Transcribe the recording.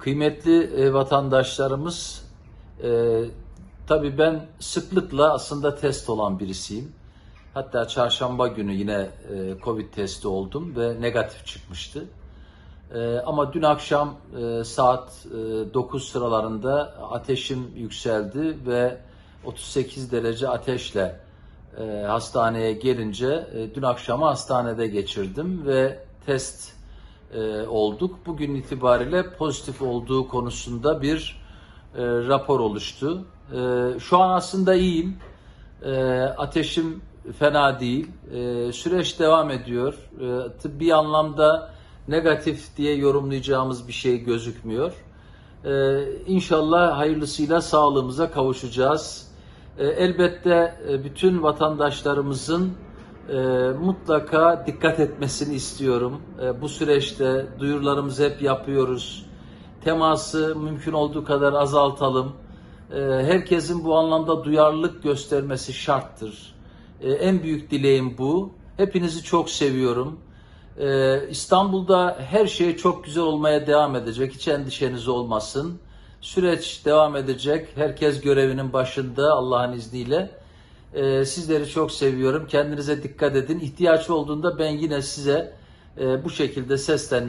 Kıymetli e, vatandaşlarımız, e, tabii ben sıklıkla aslında test olan birisiyim. Hatta çarşamba günü yine e, Covid testi oldum ve negatif çıkmıştı. E, ama dün akşam e, saat e, 9 sıralarında ateşim yükseldi ve 38 derece ateşle e, hastaneye gelince e, dün akşamı hastanede geçirdim ve test e, olduk. Bugün itibariyle pozitif olduğu konusunda bir e, rapor oluştu. E, şu an aslında iyiyim. E, ateşim fena değil. E, süreç devam ediyor. E, tıbbi anlamda negatif diye yorumlayacağımız bir şey gözükmüyor. E, inşallah hayırlısıyla sağlığımıza kavuşacağız. E, elbette e, bütün vatandaşlarımızın e, mutlaka dikkat etmesini istiyorum. E, bu süreçte duyurularımızı hep yapıyoruz. Teması mümkün olduğu kadar azaltalım. E, herkesin bu anlamda duyarlılık göstermesi şarttır. E, en büyük dileğim bu. Hepinizi çok seviyorum. E, İstanbul'da her şey çok güzel olmaya devam edecek. Hiç endişeniz olmasın. Süreç devam edecek. Herkes görevinin başında Allah'ın izniyle. Ee, sizleri çok seviyorum. Kendinize dikkat edin. İhtiyaç olduğunda ben yine size e, bu şekilde seslenmek